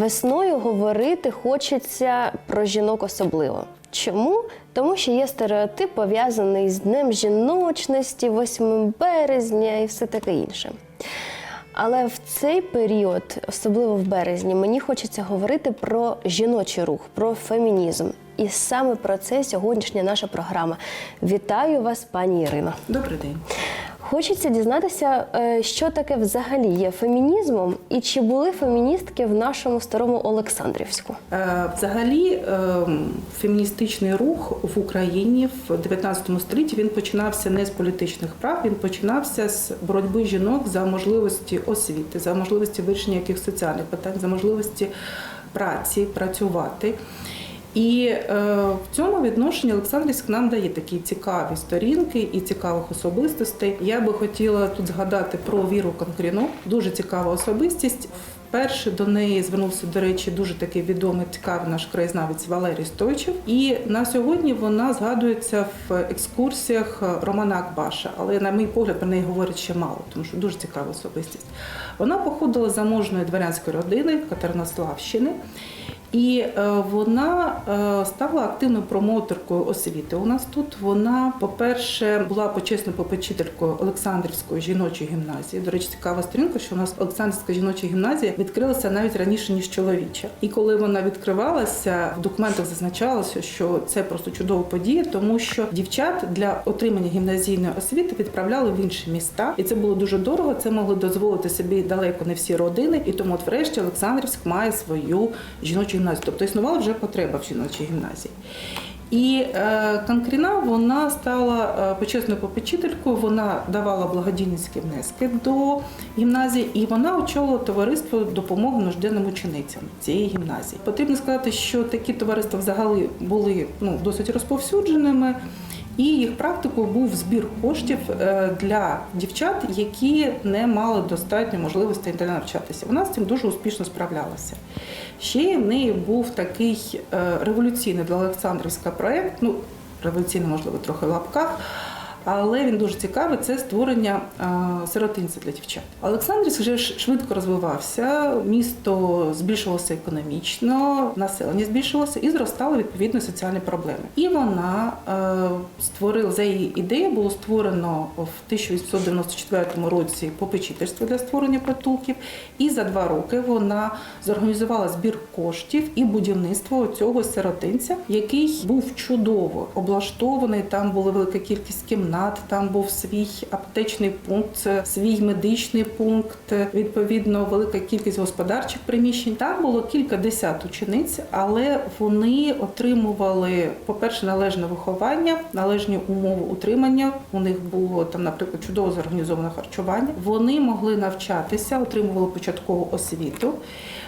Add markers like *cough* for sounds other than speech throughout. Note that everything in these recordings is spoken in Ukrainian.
Весною говорити хочеться про жінок особливо. Чому? Тому що є стереотип пов'язаний з Днем жіночності, 8 березня і все таке інше. Але в цей період, особливо в березні, мені хочеться говорити про жіночий рух, про фемінізм. І саме про це сьогоднішня наша програма. Вітаю вас, пані Ірино. Добрий день. Хочеться дізнатися, е, що таке взагалі є фемінізмом, і чи були феміністки в нашому старому Олександрівську. Е, Взагалі, е, феміністичний рух в Україні в 19 столітті він починався не з політичних прав, він починався з боротьби жінок за можливості освіти, за можливості вирішення якихось соціальних питань, за можливості праці, працювати. І е, в цьому відношенні Олександрівськ нам дає такі цікаві сторінки і цікавих особистостей. Я би хотіла тут згадати про Віру Конкріну, дуже цікава особистість. Вперше до неї звернувся, до речі, дуже такий відомий цікавий наш краєзнавець Валерій Стойчев. І на сьогодні вона згадується в екскурсіях Романа Акбаша. Але на мій погляд про неї говорять ще мало, тому що дуже цікава особистість. Вона походила з заможної дворянської родини Катеринославщини. І е, вона е, стала активною промоутеркою освіти. У нас тут вона, по-перше, була почесною попечителькою Олександрівської жіночої гімназії. До речі, цікава сторінка, що у нас Олександрівська жіноча гімназія відкрилася навіть раніше ніж чоловіча. І коли вона відкривалася, в документах зазначалося, що це просто чудова подія, тому що дівчат для отримання гімназійної освіти відправляли в інші міста, і це було дуже дорого. Це могли дозволити собі далеко не всі родини. І тому, от врешті, Олександрівськ має свою жіночу гімназію. Тобто існувала вже потреба в жіночій гімназії. І е, Конкріна вона стала е, почесною попечителькою, вона давала благодійницькі внески до гімназії, і вона очолила товариство допомоги нужденним ученицям цієї гімназії. Потрібно сказати, що такі товариства взагалі були ну, досить розповсюдженими. І їх практикою був збір коштів е, для дівчат, які не мали достатньо можливостей навчатися. Вона з цим дуже успішно справлялася. Ще в неї був такий е, революційний для Олександрівська проєкт, ну революційний, можливо, трохи в лапках. Але він дуже цікавий це створення сиротинця для дівчат. Олександрівськ вже швидко розвивався, місто збільшувалося економічно, населення збільшувалося і зростали відповідно соціальні проблеми. І вона е, створила за її ідеєю, було створено в 1894 році попечительство для створення притулків. І за два роки вона зорганізувала збір коштів і будівництво цього сиротинця, який був чудово облаштований. Там була велика кількість кімнат, там був свій аптечний пункт, свій медичний пункт, відповідно, велика кількість господарчих приміщень. Там було кілька десят учениць, але вони отримували, по-перше, належне виховання, належні умови утримання. У них було там, наприклад, чудово зорганізоване харчування. Вони могли навчатися, отримували початкову освіту.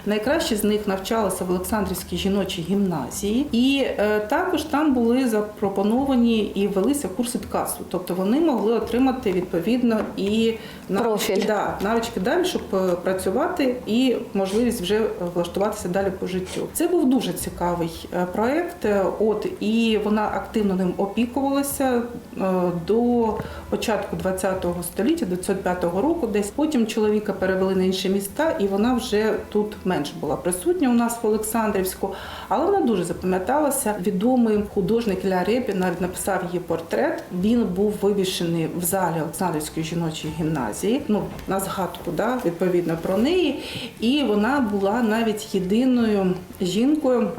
Найкраще з них навчалися в Олександрівській жіночій гімназії, і е, також там були запропоновані і велися курси ткацу. Тобто вони могли отримати відповідно і навички, да, навички далі, щоб е, працювати і можливість вже влаштуватися далі по життю. Це був дуже цікавий е, проект. От і вона активно ним опікувалася е, до початку 20-го століття, до 25-го року. Десь потім чоловіка перевели на інші міста, і вона вже тут менше була присутня у нас в Олександрівську. Але вона дуже запам'яталася. Відомий художник Ілля Репін навіть написав її портрет. Він був вивішений в залі Олександрівської жіночої гімназії. Ну на згадку, да, відповідно про неї. І вона була навіть єдиною жінкою.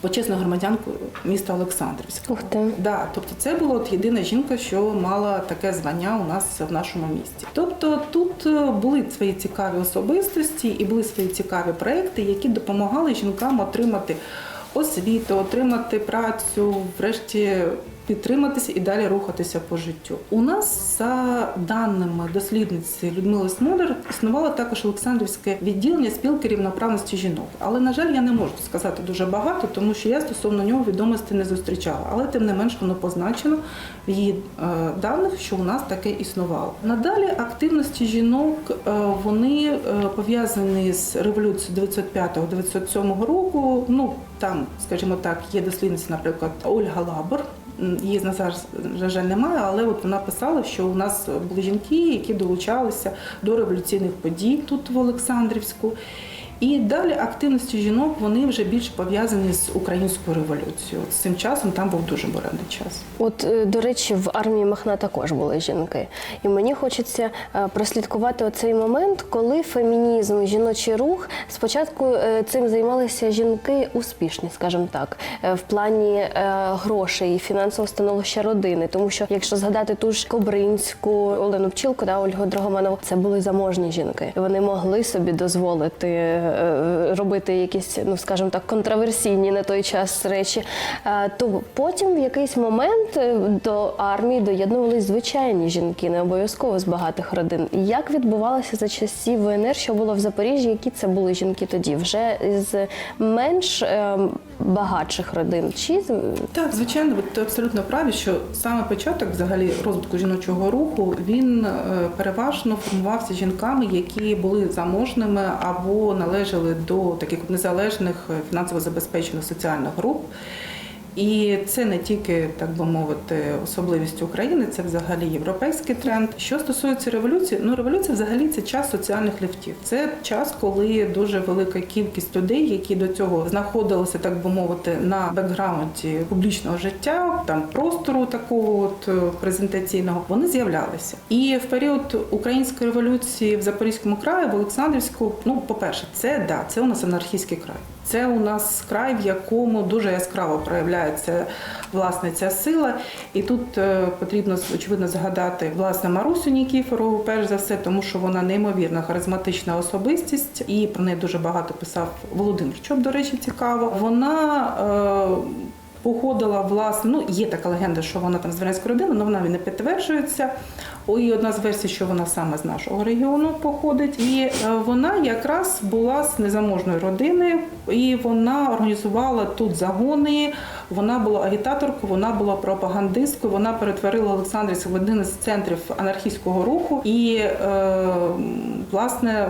Почесною громадянку міста Олександрівського. Ух ти. Да, тобто це була от єдина жінка, що мала таке звання у нас в нашому місті. Тобто тут е, були свої цікаві особистості і були свої цікаві проекти, які допомагали жінкам отримати освіту, отримати працю, врешті підтриматися і далі рухатися по життю. У нас за даними дослідниці Людмили Смолер існувало також Олександрівське відділення спілки рівноправності жінок. Але на жаль, я не можу сказати дуже багато, тому що я стосовно нього відомостей не зустрічала. Але тим не менш воно позначено в її е, даних, що у нас таке існувало. Надалі активності жінок е, вони е, пов'язані з революцією 905-907 року. Ну там, скажімо так, є дослідниці, наприклад, Ольга Лабор. Її на зараз, вже немає, але от вона писала, що у нас були жінки, які долучалися до революційних подій тут в Олександрівську. І далі активності жінок вони вже більш пов'язані з українською революцією. З цим часом там був дуже буремний час. От, е, до речі, в армії Махна також були жінки. І мені хочеться е, прослідкувати оцей момент, коли фемінізм, жіночий рух спочатку е, цим займалися жінки успішні, скажімо так, в плані грошей, фінансового становища родини. Тому що, якщо згадати ту ж Кобринську, Олену Пчілку, да, Ольгу Драгоманову, це були заможні жінки. І Вони могли собі дозволити робити якісь, ну скажімо так, контроверсійні на той час речі. Е, То потім в якийсь момент е, до армії доєднувались звичайні жінки, не обов'язково з багатих родин. Як відбувалося за часів ВНР, що було в Запоріжжі? Які це були жінки тоді? Вже з менш е, багатших родин? Чи Так, звичайно, ти абсолютно праві, що саме початок взагалі розвитку жіночого руху він е, переважно формувався жінками, які були заможними або належали до таких незалежних е, фінансово забезпечених соціальних груп. І це не тільки, так би мовити, особливість України, це взагалі європейський тренд. Що стосується революції, ну революція взагалі це час соціальних ліфтів. Це час, коли дуже велика кількість людей, які до цього знаходилися, так би мовити, на бекграунді публічного життя, там простору такого от е, презентаційного, вони з'являлися. І в період української революції в Запорізькому краї, в Олександрівську, ну, по-перше, це да, це у нас анархістський край. Це у нас край, в якому дуже яскраво проявляється власне ця сила. І тут е, потрібно очевидно згадати власне Марусю Нікіфорову, перш за все, тому що вона неймовірна харизматична особистість, і про неї дуже багато писав Володимир Чоп, до речі, цікаво. Вона е, Походила власне, ну є така легенда, що вона там з Венецької родини, але вона не підтверджується. І одна з версій, що вона саме з нашого регіону походить. І е, вона якраз була з незаможної родини, і вона організувала тут загони. Вона була агітаторкою, вона була пропагандисткою. Вона перетворила Олександрівськ в один із центрів анархістського руху. І е, власне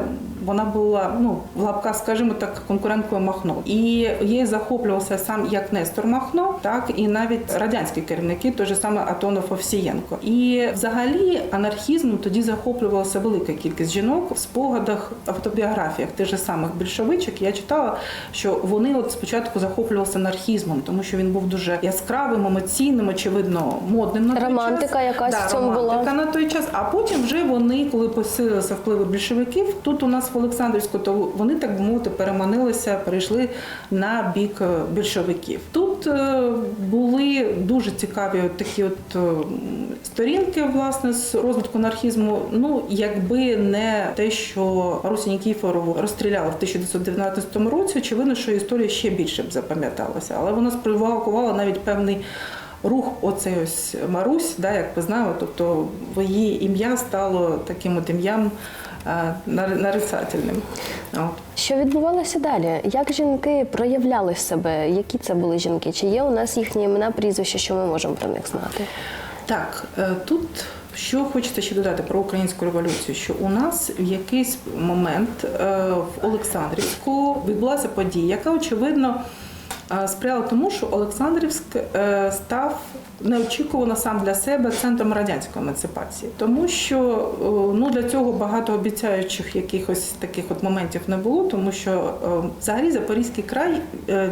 вона була ну в лапках, скажімо так, конкуренткою Махно. І їй захоплювався сам як Нестор Махно, так і навіть радянські керівники, той же саме Атонов Овсієнко. І взагалі анархізмом тоді захоплювалася велика кількість жінок в спогадах, автобіографіях тих же самих більшовичок. Я читала, що вони от спочатку захоплювалися анархізмом, тому що він був дуже яскравим, емоційним, очевидно, модним на той Романтика час. якась да, в цьому була. романтика на той час. А потім вже вони, коли посилилися впливи більшовиків, тут у нас Олександрівську, то вони так би мовити переманилися, перейшли на бік е, більшовиків. Тут е, були дуже цікаві такі от е, сторінки власне з розвитку анархізму. Ну якби не те, що Русі Нікіфорову розстріляли в 1919 році, очевидно, що історія ще більше б запам'яталася, але вона спровокувала навіть певний. Рух оцей ось Марусь, да, як ми знаємо, тобто її ім'я стало таким от ім'ям е, нарицательним. От. Що відбувалося далі? Як жінки проявляли себе? Які це були жінки? Чи є у нас їхні імена, прізвища, що ми можемо про них знати? Так, е, тут що хочеться ще додати про українську революцію, що у нас в якийсь момент е, в Олександрівську відбулася подія, яка очевидно сприяла тому, що Олександрівськ е, став неочікувано сам для себе центром радянської емансипації, тому що е, ну для цього багато обіцяючих якихось таких от моментів не було, тому що е, взагалі Запорізький край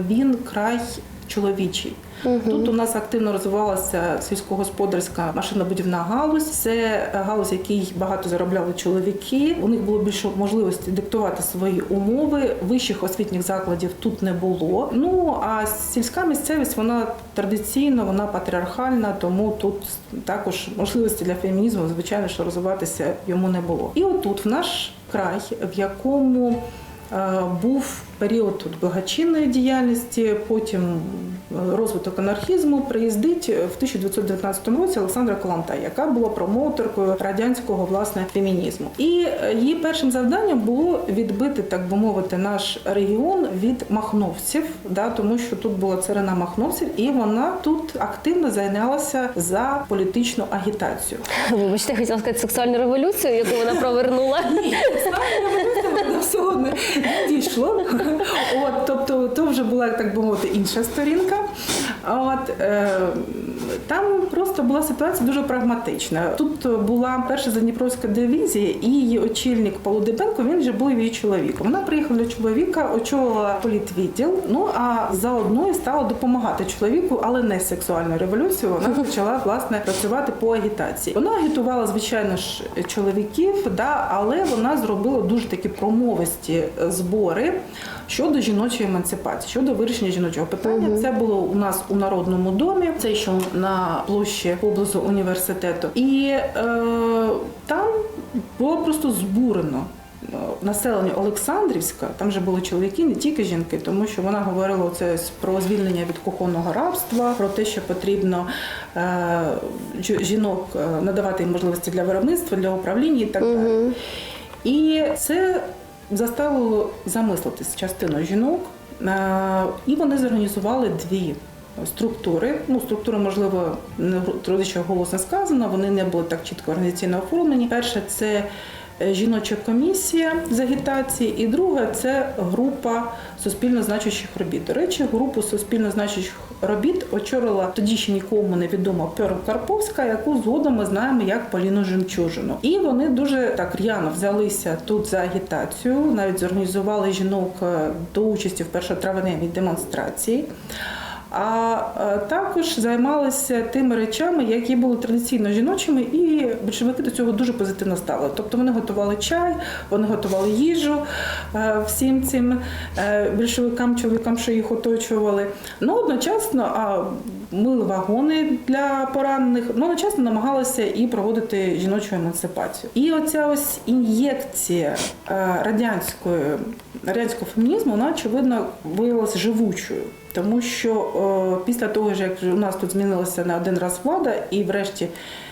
він край чоловічий. Тут у нас активно розвивалася сільськогосподарська машинобудівна галузь. Це галузь, в якій багато заробляли чоловіки. У них було більше можливості диктувати свої умови. Вищих освітніх закладів тут не було. Ну а сільська місцевість вона традиційно, вона патріархальна, тому тут також можливості для фемінізму, звичайно, що розвиватися йому не було. І отут, в наш край, в якому Е, Був період тут благочинної діяльності, потім е, розвиток анархізму. Приїздить в 1919 році Олександра Каланта, яка була промоутеркою радянського власне фемінізму. І е, її першим завданням було відбити, так би мовити, наш регіон від махновців, да, тому що тут була царина махновців, і вона тут активно зайнялася за політичну агітацію. Вибачте, хотіла сказати сексуальну революцію, яку вона провернула. до всього не дійшло. От, тобто, то вже була, так би мовити, інша сторінка. От е, там просто була ситуація дуже прагматична. Тут була перша Задніпровська дивізія, і її очільник Павло Дебенко він вже був її чоловіком. Вона приїхала до чоловіка, очолила політвідділ. Ну а заодно і стала допомагати чоловіку, але не сексуальною революцією. Вона *laughs* почала власне працювати по агітації. Вона агітувала, звичайно ж, чоловіків, да, але вона зробила дуже такі промовисті збори щодо жіночої емансипації, щодо вирішення жіночого питання. Це було у нас у народному домі, це що на площі поблизу університету, і е, там було просто збурено. е, Населення Олександрівська, там же були чоловіки, не тільки жінки, тому що вона говорила ось про звільнення від кухонного рабства, про те, що потрібно е, жінок е, надавати їм можливості для виробництва, для управління і так далі. І це заставило замислитись частину жінок, е, і вони зорганізували дві. Структури, ну структури, можливо, не трудичого голосно сказано, вони не були так чітко організаційно оформлені. Перше це е, жіноча комісія з агітації, і друга це група суспільно значущих робіт. До речі, групу суспільно значущих робіт очолила тоді ще нікому невідома Перл Карповська, яку згодом ми знаємо як Поліну Жемчужину. І вони дуже так р'яно взялися тут за агітацію, навіть зорганізували жінок е, до участі в першотравневій демонстрації. А е, також займалися тими речами, які були традиційно жіночими, і більшовики до цього дуже позитивно ставили. Тобто вони готували чай, вони готували їжу е, всім цим е, більшовикам, чоловікам, що їх оточували. Ну одночасно а мили вагони для поранених, ну одночасно намагалися і проводити жіночу емансипацію. І оця ось ін'єкція радянської радянського фемінізму, вона очевидно виявилася живучою. Тому що е, після того, як у нас тут змінилася на один раз влада, і врешті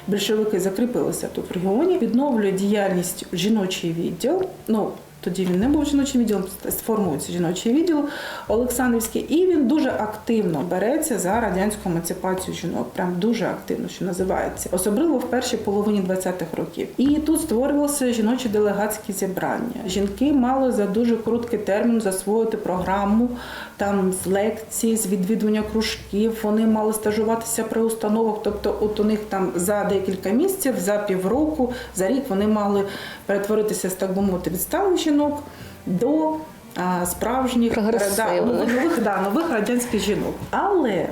більшовики закріпилися тут в регіоні, відновлює діяльність жіночий відділ. Ну тоді він не був жіночим відділом, сформується жіночий відділ Олександрівський, і він дуже активно береться за радянську емансипацію жінок. Прям дуже активно, що називається, особливо в першій половині 20-х років. І тут створювалося жіночі делегатські зібрання. Жінки мали за дуже короткий термін засвоїти програму там з лекцій, з відвідування кружків. Вони мали стажуватися при установах. Тобто, от у них там за декілька місяців, за півроку, за рік вони мали перетворитися з так би мовити відсталих жінок до а, справжніх да, нових, да, нових радянських жінок. Але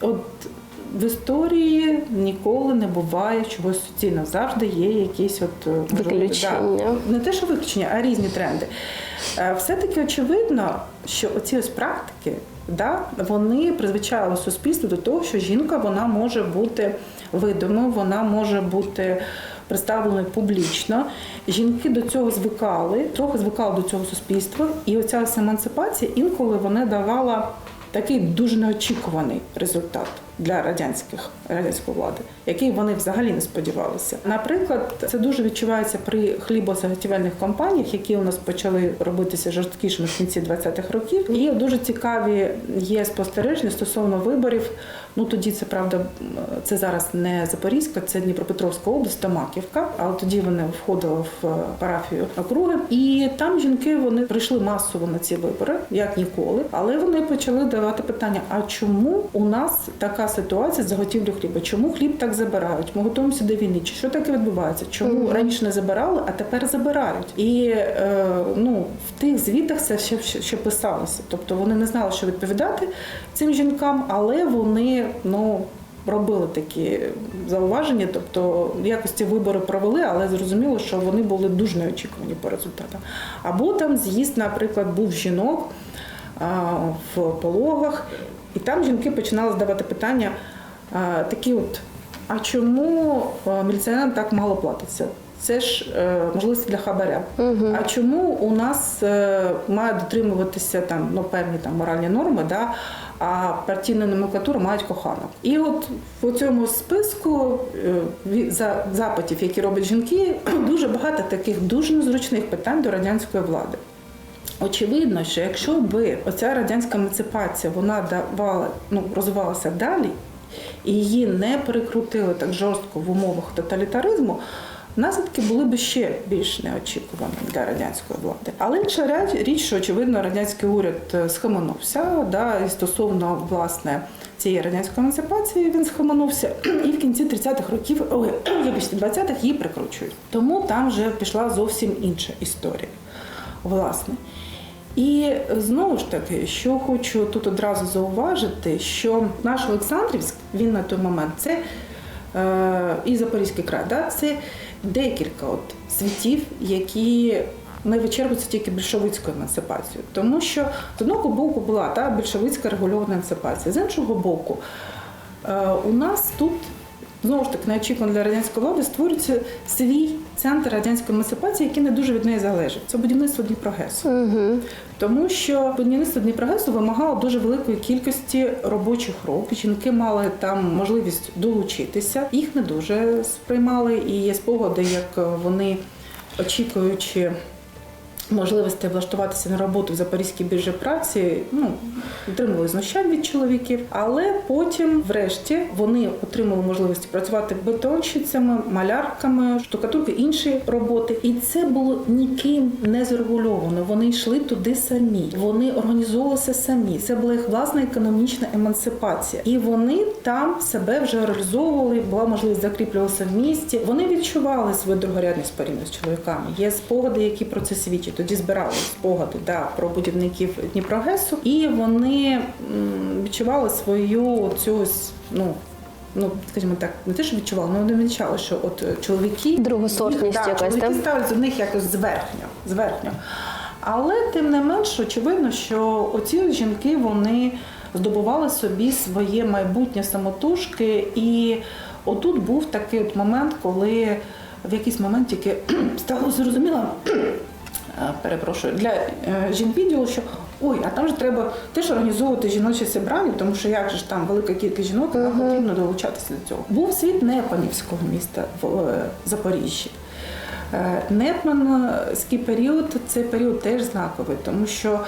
от в історії ніколи не буває чогось суцільного. Завжди є якісь от е, Виключення. Да, не те, що виключення, а різні тренди. Е, Все-таки очевидно, що оці ось практики, да, вони призвичайили суспільство до того, що жінка вона може бути видимою, вона може бути представленою публічно. Жінки до цього звикали, трохи звикали до цього суспільства, і оця емансипація інколи вона давала такий дуже неочікуваний результат для радянських радянської влади, який вони взагалі не сподівалися. Наприклад, це дуже відчувається при хлібозаготівельних компаніях, які у нас почали робитися жорсткішими в кінці 20-х років. І дуже цікаві є спостереження стосовно виборів. Ну тоді це правда, це зараз не Запорізька, це Дніпропетровська область, Томаківка, але тоді вони входили в парафію округи. І там жінки вони прийшли масово на ці вибори, як ніколи. Але вони почали давати питання: а чому у нас така ситуація з заготівлею хліба? Чому хліб так забирають? Ми готуємося до війни. Чи що таке відбувається? Чому раніше не забирали, а тепер забирають? І е, ну в тих звітах це ще, ще, ще писалося. Тобто вони не знали, що відповідати цим жінкам, але вони ну. Робили такі зауваження, тобто якось ці вибори провели, але зрозуміло, що вони були дуже неочікувані по результатам. Або там з'їзд, наприклад, був жінок в пологах, і там жінки починали задавати питання такі от: а чому міліціонерам так мало платиться? Це ж е, можливості для хабаря. А чому у нас е, має дотримуватися там ну, певні там моральні норми, да, а партійна номенклатура мають коханок? І от по цьому списку е, за запитів, які роблять жінки, *clears throat* дуже багато таких дуже незручних питань до радянської влади. Очевидно, що якщо би оця радянська емансипація вона давала, ну, розвивалася далі, і її не перекрутили так жорстко в умовах тоталітаризму, наслідки були б ще більш неочікувані для радянської влади. Але інша річ, що очевидно радянський уряд е, схаменувся да, і стосовно власне цієї радянської емансипації він схаменувся, і в кінці 30-х років, ой, вибачте, 20-х її прикручують. Тому там вже пішла зовсім інша історія. Власне. І знову ж таки, що хочу тут одразу зауважити, що наш Олександрівськ, він на той момент це е, і Запорізький край, да, це декілька от світів, які не вичерпуються тільки більшовицькою емансипацією. Тому що з одного боку була та більшовицька регульована емансипація, з іншого боку, е, у нас тут знову ж таки неочікувано для радянської влади створюється свій центр радянської емансипації, який не дуже від неї залежить. Це будівництво Дніпрогесу. Угу. Тому що будівництво Дніпрогесу вимагало дуже великої кількості робочих рук. Жінки мали там можливість долучитися. Їх не дуже сприймали, і є спогади, як вони, очікуючи можливості влаштуватися на роботу в Запорізькій біржі праці, ну отримували знущань від чоловіків. Але потім, врешті, вони отримали можливість працювати бетонщицями, малярками, штукатурки, інші роботи. І це було ніким не зарегульовано. Вони йшли туди самі, вони організовувалися самі. Це була їх власна економічна емансипація, і вони там себе вже реалізовували. Була можливість закріплюватися в місті. Вони відчували свою другорядність порівняно з чоловіками. Є спогади, які про це свідчать. Тоді збирали спогади да, про будівників Дніпрогесу, і вони відчували свою цю ну. Ну, скажімо так, не те, що відчували, але вони відчували, що от е, чоловіки Другосортність да, якась, чоловіки так? до них якось зверхньо, зверхньо. Але тим не менш, очевидно, що оці жінки вони здобували собі своє майбутнє самотужки. І отут був такий от момент, коли в якийсь момент тільки *clears throat* стало зрозуміло. Е, Перепрошую для е, жінвідділу, що ой, а там же треба теж організовувати жіночі зібрання, тому що як же ж там велика кількість жінок, нам потрібно долучатися до цього. Був світ Непанівського міста в е, Запоріжжі. Непманський період це період теж знаковий, тому що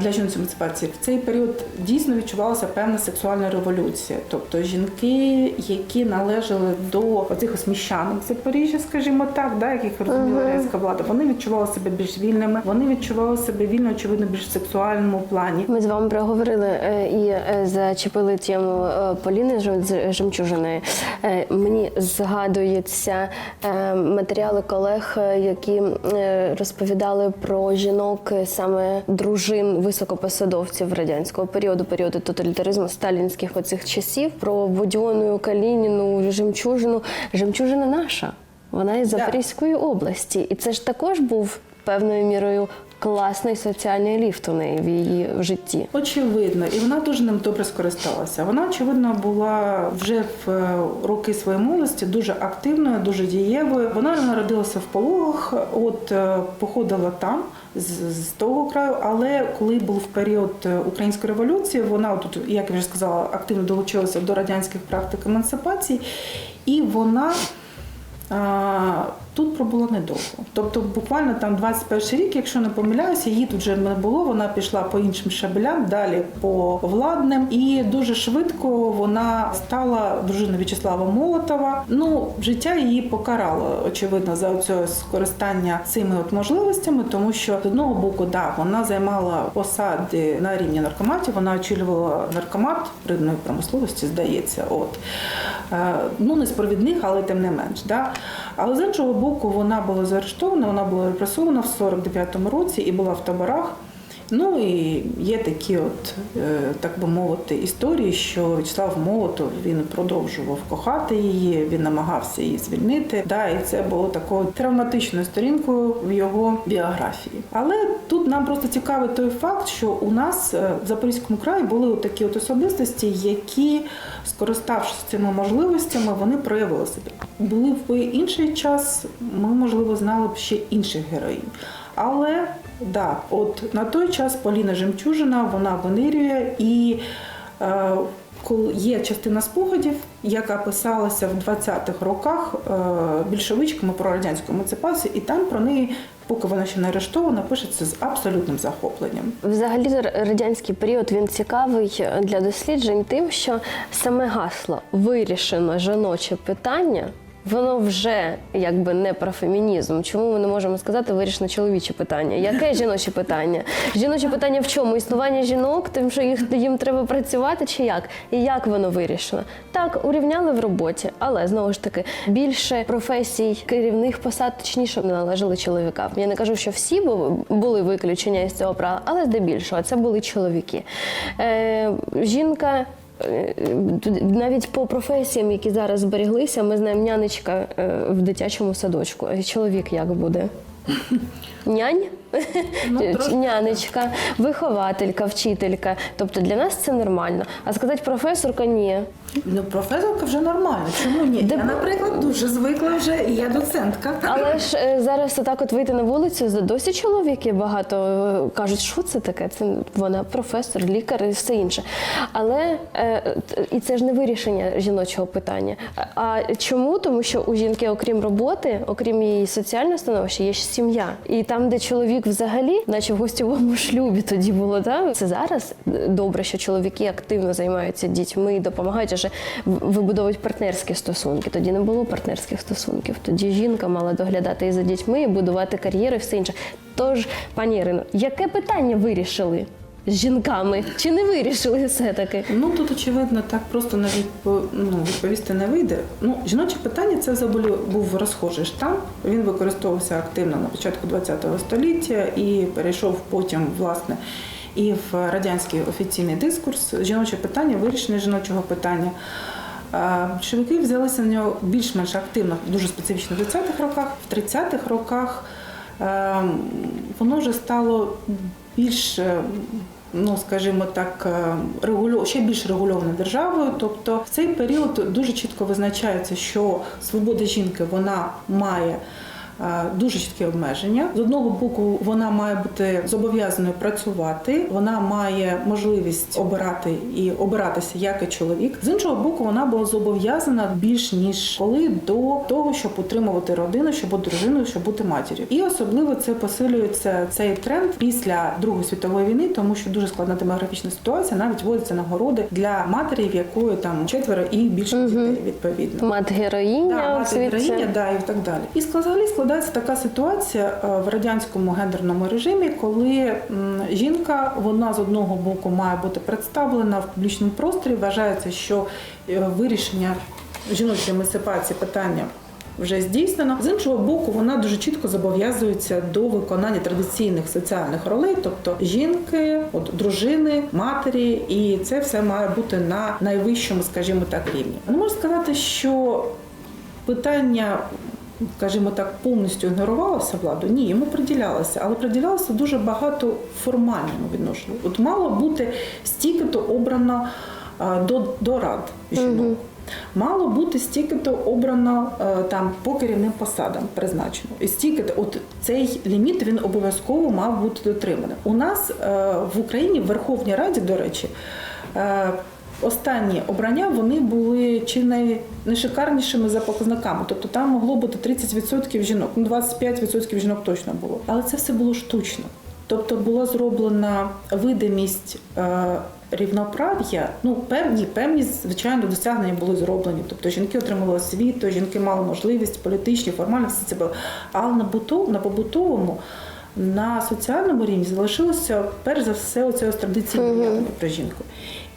для жіночої емансипації в цей період дійсно відчувалася певна сексуальна революція. Тобто жінки, які належали до оцих ось міщанок Запоріжжя, скажімо так, да, яких розуміла радянська влада, вони відчували себе більш вільними, вони відчували себе вільно, очевидно, більш в сексуальному плані. Ми з вами проговорили е, і е, зачепили тему е, Поліни Жем- з Жемчужиної. Е, Мені згадуються е, матеріали колег, е, які е, розповідали про жінок е, саме дружин високопосадовців радянського періоду, періоду тоталітаризму сталінських оцих часів. Про Будьону, Калініну, Жемчужину. Жемчужина наша. Вона із Да. Запорізької області, і це ж також був певною мірою класний соціальний ліфт у неї в її житті. Очевидно, і вона дуже ним добре скористалася. Вона, очевидно, була вже в е, роки своєї молодості дуже активною, дуже дієвою. Вона народилася в пологах, от е, походила там. З, з того краю, але коли був період е, української революції, вона тут, як я вже сказала, активно долучилася до радянських практик емансипації, і вона тут пробула недовго. Тобто, буквально там 21 рік, якщо не помиляюся, її тут вже не було. Вона пішла по іншим шабелям, далі по владним, і дуже швидко вона стала дружиною В'ячеслава Молотова. Ну, життя її покарало, очевидно, за це скористання цими от можливостями, тому що з одного боку, да, вона займала посади на рівні наркоматів. Вона очолювала наркомат рибної промисловості, здається. От Е, ну не але тим не менш. Да? Але з іншого боку, вона була заарештована, вона була репресована в 49-му році і була в таборах. Ну і є такі, от, е, так би мовити, історії, що В'ячеслав Молотов він продовжував кохати її, він намагався її звільнити. Да, і це було такою травматичною сторінкою в його біографії. Але тут нам просто цікавий той факт, що у нас е, в Запорізькому краї були такі от особистості, які, скориставшись цими можливостями, вони проявили себе. Були в інший час, ми можливо знали б ще інших героїнь. Але да, от на той час Поліна Жемчужина вона винирює і. Е, є частина спогадів, яка писалася в 20-х роках е, більшовичками про радянську емансипацію, і там про неї, поки вона ще не арештована, пишеться з абсолютним захопленням. Взагалі, радянський період він цікавий для досліджень тим, що саме гасло вирішено жіноче питання Воно вже якби не про фемінізм. Чому ми не можемо сказати вирішено чоловіче питання? Яке *laughs* жіноче питання? Жіноче питання в чому? Існування жінок, тим, що їх їм треба працювати, чи як? І як воно вирішено? Так, урівняли в роботі, але знову ж таки більше професій керівних посад точніше належали чоловікам. Я не кажу, що всі були виключення із цього права, але здебільшого це були чоловіки. Е, жінка. Е, Навіть по професіям, які зараз зберіглися, ми знаємо нянечка е, в дитячому садочку. Чоловік як буде? Нянь? Ну, Нянечка, вихователька, вчителька. Тобто для нас це нормально. А сказати професорка ні. Ну, професорка вже нормально. Чому ні? Де- Я, наприклад, дуже звикла вже, і я доцентка. Але ж е, зараз отак от вийти на вулицю, досі чоловіки багато е, кажуть, що це таке? Це вона професор, лікар і все інше. Але е, і це ж не вирішення жіночого питання. А- А чому? Тому що у жінки, окрім роботи, окрім її соціального становища, є ще сім'я. І там, де чоловік взагалі, наче в гостьовому шлюбі тоді було, да? це зараз добре, що чоловіки активно займаються дітьми допомагають вже вибудовують партнерські стосунки. Тоді не було партнерських стосунків. Тоді жінка мала доглядати і за дітьми, і будувати кар'єру, і все інше. Тож, пані Ірино, яке питання вирішили з жінками? Чи не вирішили все-таки? Ну тут очевидно так просто на відпо... ну, відповісти не вийде. Ну, жіноче питання це взагалі був розхожий штам. Він використовувався активно на початку ХХ століття і перейшов потім, власне, і в радянський офіційний дискурс. Жіноче питання, вирішення жіночого питання. Чоловіки взялися на нього більш-менш активно, дуже специфічно в 20-х роках, в 30-х роках е, воно вже стало більш, е, ну скажімо так, е, регульо... ще більш регульована державою. Тобто в цей період дуже чітко визначається, що свобода жінки вона має. Е, Дуже чіткі обмеження. З одного боку, вона має бути зобов'язаною працювати, вона має можливість обирати і обиратися як і чоловік. З іншого боку, вона була зобов'язана більш ніж коли до того, щоб утримувати родину, щоб бути дружиною, щоб бути матір'ю. І особливо це посилюється цей тренд після Другої світової війни, тому що дуже складна демографічна ситуація. Навіть вводяться нагороди для матері, в якої там четверо і більше дітей відповідно. Мат героїня Да, мати героїня, да, і так далі. І взагалі складається така ситуація е, в радянському гендерному режимі, коли жінка вона з одного боку має бути представлена в публічному просторі. Вважається, що е, вирішення жіночої емансипації питання. Вже здійснено з іншого боку, вона дуже чітко зобов'язується до виконання традиційних соціальних ролей, тобто жінки, от дружини, матері, і це все має бути на найвищому, скажімо так, рівні. Не можу сказати, що питання, скажімо так, повністю ігнорувалося владу. Ні, йому приділялося, але приділялося дуже багато формальному відношенні. От мало бути стільки-то обрано до, до рад жінок. Мало бути стільки-то обрано е, там по керівним посадам призначено. І стільки-то от цей ліміт він обов'язково мав бути дотриманий. У нас е, в Україні в Верховній Раді, до речі, е, останні обрання вони були чи не, не шикарнішими за показниками. Тобто там могло бути 30% жінок, ну 25% жінок точно було. Але це все було штучно. Тобто була зроблена видимість е, рівноправ'я. Ну, певні, певні, звичайно, досягнення були зроблені. Тобто жінки отримали освіту, жінки мали можливість, політичні, формально все це було. Але на, буту, на побутовому, на соціальному рівні залишилося перш за все оце традиційне уявлення про жінку.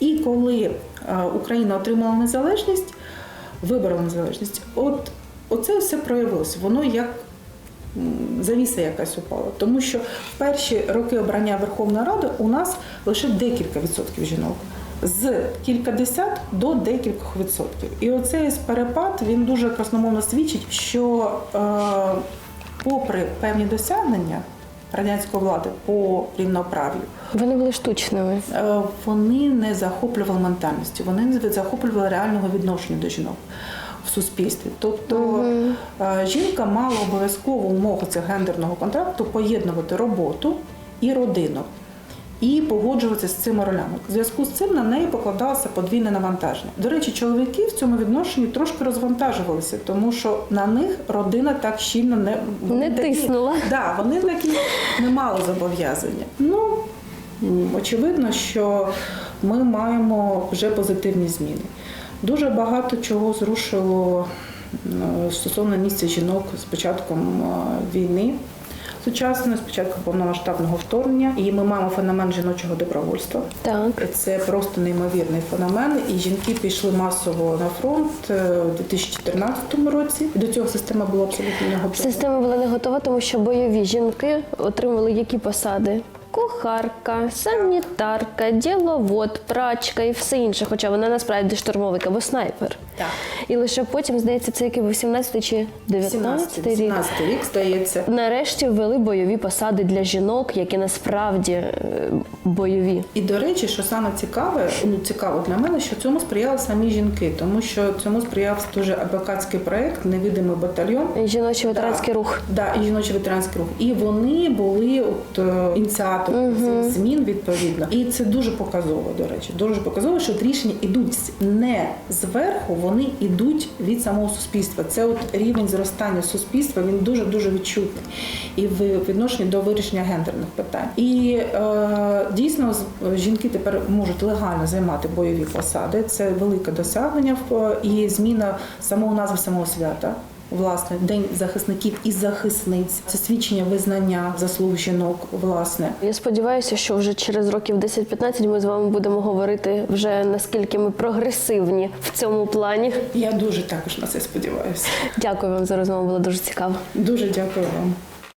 І коли е, Україна отримала незалежність, виборола незалежність, от оце все проявилося. Воно як завіса якась упала. Тому що в перші роки обрання Верховної Ради у нас лише декілька відсотків жінок. З кількадесят до декількох відсотків. І оцей перепад він дуже красномовно свідчить, що е, попри певні досягнення радянської влади по рівноправ'ю, Вони були штучними. Е, вони не захоплювали ментальністю, вони не захоплювали реального відношення до жінок в суспільстві. Тобто е, жінка мала обов'язкову умови цього гендерного контракту поєднувати роботу і родину. І погоджуватися з цими ролями. В зв'язку з цим на неї покладалося подвійне навантаження. До речі, чоловіки в цьому відношенні трошки розвантажувалися, тому що на них родина так щільно не, Не тиснула. Да, вони такі не мали зобов'язання. Ну очевидно, що ми маємо вже позитивні зміни. Дуже багато чого зрушило стосовно місця жінок з початком е, війни. Сучасної, спочатку повномасштабного вторгнення, і ми маємо феномен жіночого добровольства. Так. Це просто неймовірний феномен. І жінки пішли масово на фронт е, у 2014 році. До цього система була абсолютно не готова. Система була не готова, тому що бойові жінки отримали які посади? Кухарка, санітарка, діловод, прачка і все інше, хоча вона насправді штурмовик або снайпер. Так. І лише потім, здається, це який був 17 чи 19 рік. 18 рік здається. Нарешті ввели бойові посади для жінок, які насправді е, бойові. І до речі, що саме цікаве, ну цікаво для мене, що цьому сприяли самі жінки, тому що цьому сприяв дуже адвокатський проект Невидимий батальйон. Жіночий ветеранський Да. рух. Да, і жіночий ветеранський рух. І вони були от е, ініціаторами цих змін відповідно. І це дуже показово, до речі. Дуже показово, що от рішення ідуть не зверху, вони йдуть від самого суспільства. Це от рівень зростання суспільства. Він дуже дуже відчутний і в відношенні до вирішення гендерних питань. І е, дійсно жінки тепер можуть легально займати бойові посади. Це велике досягнення в- і зміна самого назви самого свята. Власне, день захисників і захисниць це свідчення визнання заслуг жінок. Власне, Я сподіваюся, що вже через років 10-15 ми з вами будемо говорити вже наскільки ми прогресивні в цьому плані. я дуже також на це сподіваюся. Дякую вам за розмову, було дуже цікаво. Дуже дякую вам.